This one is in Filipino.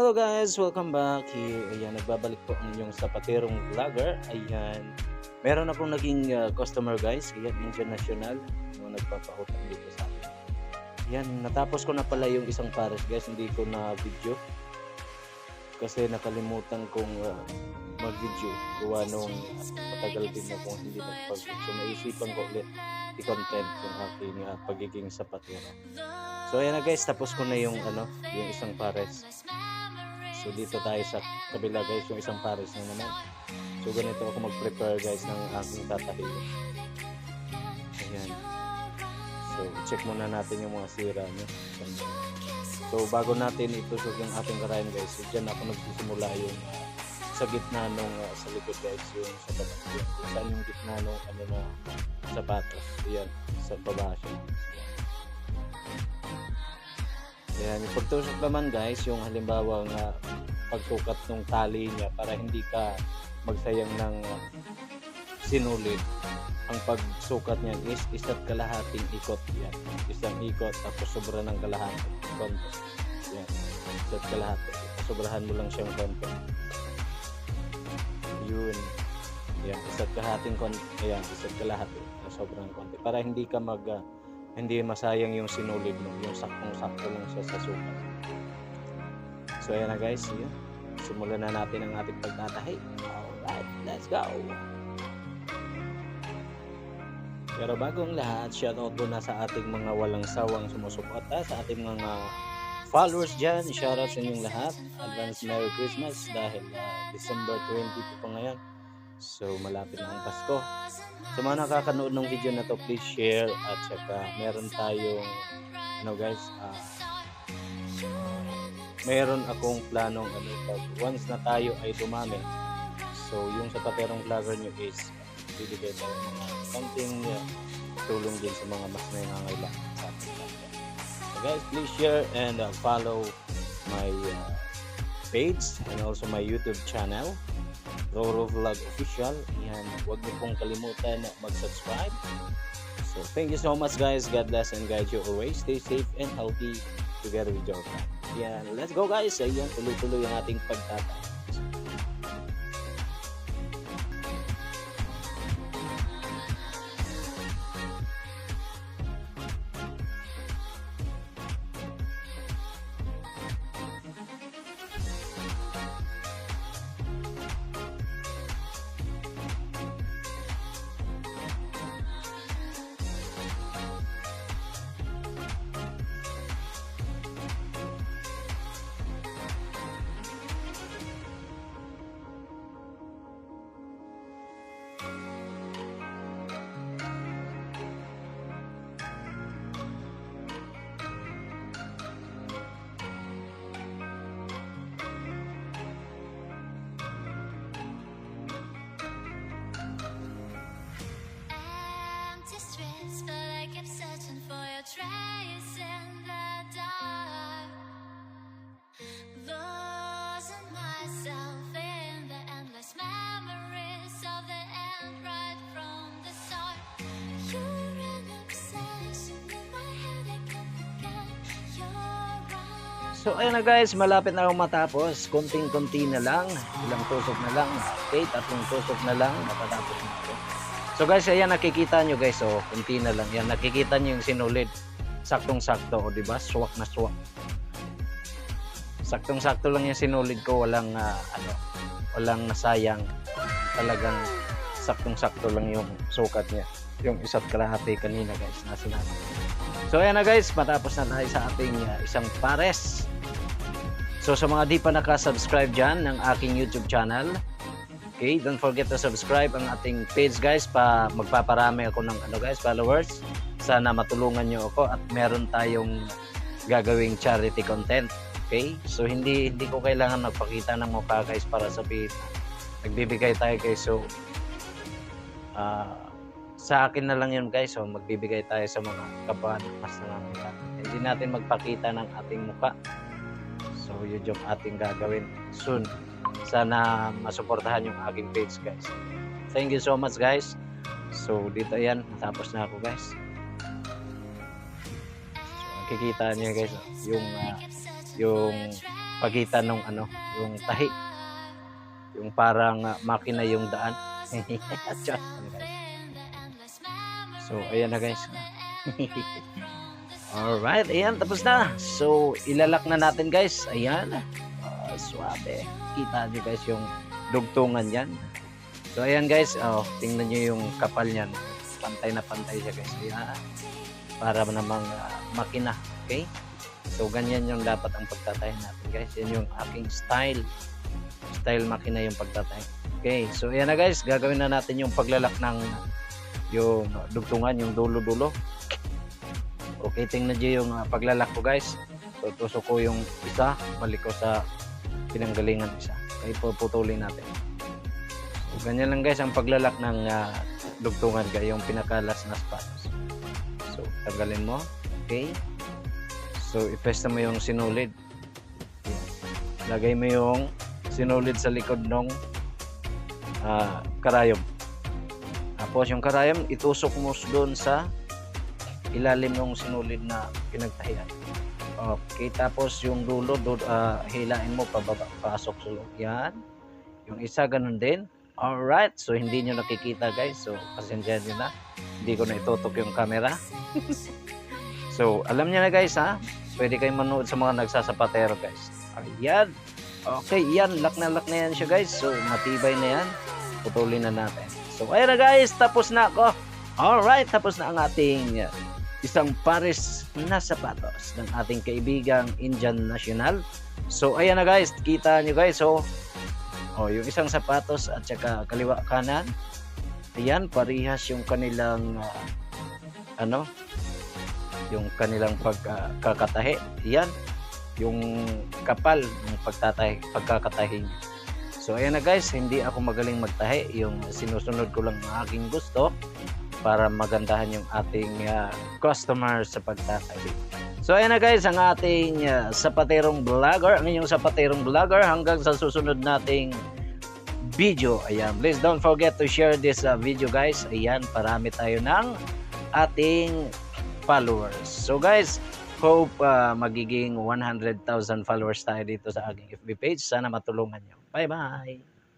Hello guys, welcome back here. Ayan, nagbabalik po ang inyong sapaterong vlogger. Ayan, meron akong naging uh, customer guys. Ayan, international. Yung nagpapautang dito sa akin. Ayan, natapos ko na pala yung isang pares guys. Hindi ko na video. Kasi nakalimutan kong uh, mag-video. Gawa nung matagal din na kung hindi nagpag-video. So, naisipan ko ulit i-content yung aking uh, pagiging sapatero. So ayan na guys, tapos ko na yung ano, yung isang pares. So dito tayo sa kabila guys, yung isang pares na naman. So ganito ako mag-prepare guys ng aking tatahiin. Ayan. So check muna natin yung mga sira niya. So bago natin itusok yung ating karayan guys, so, dyan ako nagsisimula yung uh, sa gitna nung uh, sa likod guys, yung sa baba. Kung saan yung gitna nung ano na sapatos. Yan, sa baba siya. Yan, yung pagtusok naman guys, yung halimbawa nga pagsukat ng tali niya para hindi ka magsayang ng sinulid. Ang pagsukat niya is isa't kalahating ikot yan. Isang ikot tapos sobra ng kalahati. Konti. Yan. Isa't kalahati. Sobrahan mo lang siyang konti. Yun. Yan. Isa't kalahating konti. Yan. Isa't kalahati. Sobrang konti. Para hindi ka mag uh, hindi masayang yung sinulid mo, yung saktong-sakto lang siya sa sukat. So ayan na guys, yun. Simulan na natin ang ating pagtatahi. Alright, let's go! Pero bago ang lahat, shoutout muna sa ating mga walang sawang sumusuporta, sa ating mga followers dyan. Shoutout sa inyong lahat. Advance Merry Christmas dahil uh, December 20 pa ngayon. So malapit na ang Pasko. Sa mga nakakanood ng video na to, please share at saka meron tayong ano guys, ah, meron akong planong ano pag once na tayo ay dumami. So yung sa paterong vlogger nyo is bibigay tayo ng mga konting uh, tulong din sa mga mas nangangailangan ating vlogger. So guys, please share and uh, follow my uh, page and also my YouTube channel. Roro Vlog Official. Yan, huwag niyo pong kalimutan na mag-subscribe. So, thank you so much guys. God bless and guide you always. Stay safe and healthy together with your family. Yan, let's go guys. Ayan, tuloy-tuloy ang ating pagtatay. So, ayan na guys. Malapit na akong matapos. Kunting-kunti na lang. Ilang tusok na lang. Okay, tatlong tusok na lang. Matatapos na ako. So guys, ayan nakikita nyo guys. Oh, kunti na lang. Yan, nakikita nyo yung sinulid. Saktong-sakto. O, diba? Swak na swak. Saktong-sakto lang yung sinulid ko. Walang, ah, ano, walang nasayang. Talagang saktong-sakto lang yung sukat niya. Yung isa't kalahati kanina guys. Nasa natin. So ayan na guys, matapos na tayo sa ating uh, isang pares. So sa mga di pa nakasubscribe dyan ng aking YouTube channel, okay, don't forget to subscribe ang ating page guys pa magpaparami ako ng ano guys, followers. Sana matulungan nyo ako at meron tayong gagawing charity content. Okay? So hindi hindi ko kailangan magpakita ng mukha guys para sabihin nagbibigay tayo guys. So ah sa akin na lang yun guys so magbibigay tayo sa mga kapwa na mas nangangailangan hindi natin magpakita ng ating muka so yun yung ating gagawin soon sana masuportahan yung aking page guys thank you so much guys so dito yan natapos na ako guys so makikita niyo guys yung ah, yung pagitan ng ano, yung tahi. Yung parang ah, makina yung daan. So, ayan na guys. Alright, ayan, tapos na. So, ilalak na natin guys. Ayan. Ah, suabe. Kita nyo guys yung dugtungan yan. So, ayan guys. Oh, tingnan nyo yung kapal niyan. Pantay na pantay siya guys. Ayan. Para namang ah, makina. Okay? So, ganyan yung dapat ang pagtatay natin guys. Yan yung aking style. Style makina yung pagtatay. Okay, so ayan na guys. Gagawin na natin yung paglalak ng yung dugtungan, yung dulo-dulo. Okay, tingnan nyo yung ah, paglalak ko guys. So, tusok ko yung isa, balik ko sa pinanggalingan isa. Okay, puputulin natin. So, ganyan lang guys ang paglalak ng ah, dugtungan guys, yung pinakalas na sapatos. So, tanggalin mo. Okay. So, ipesta mo yung sinulid. Yan. Lagay mo yung sinulid sa likod ng ah, karayom. Tapos yung karayom, itusok mo doon sa ilalim ng sinulid na pinagtahian. Okay, tapos yung dulo, do, ah, hilain mo pababa, pasok sa loob. Yan. Yung isa, ganun din. Alright, so hindi nyo nakikita guys. So, pasensya nyo na. Hindi ko na itutok yung camera. so, alam niya na guys ha. Pwede kayong manood sa mga nagsasapatero guys. Ayan. Okay, yan. Lock na lock na yan siya guys. So, matibay na yan. Putulin na natin. So, ayan na guys. Tapos na ako. Alright, tapos na ang ating uh, isang pares na sapatos ng ating kaibigang Indian National. So, ayan na guys. Kita nyo guys. So, oh, yung isang sapatos at saka kaliwa kanan. Ayan, parihas yung kanilang uh, ano, yung kanilang pagkakatahi. Yan, yung kapal ng pagtatahi, pagkakatahi niya. So ayan na guys, hindi ako magaling magtahi. Yung sinusunod ko lang ang aking gusto para magandahan yung ating ah, customer sa pagtatahi. So ayan na guys, ang ating ah, sapaterong vlogger, ang inyong sapaterong vlogger hanggang sa susunod nating video. Ayan, please don't forget to share this ah, video guys. Ayan, parami tayo ng ating followers. So guys, hope uh, magiging 100,000 followers tayo dito sa aking FB page. Sana matulungan nyo. Bye-bye!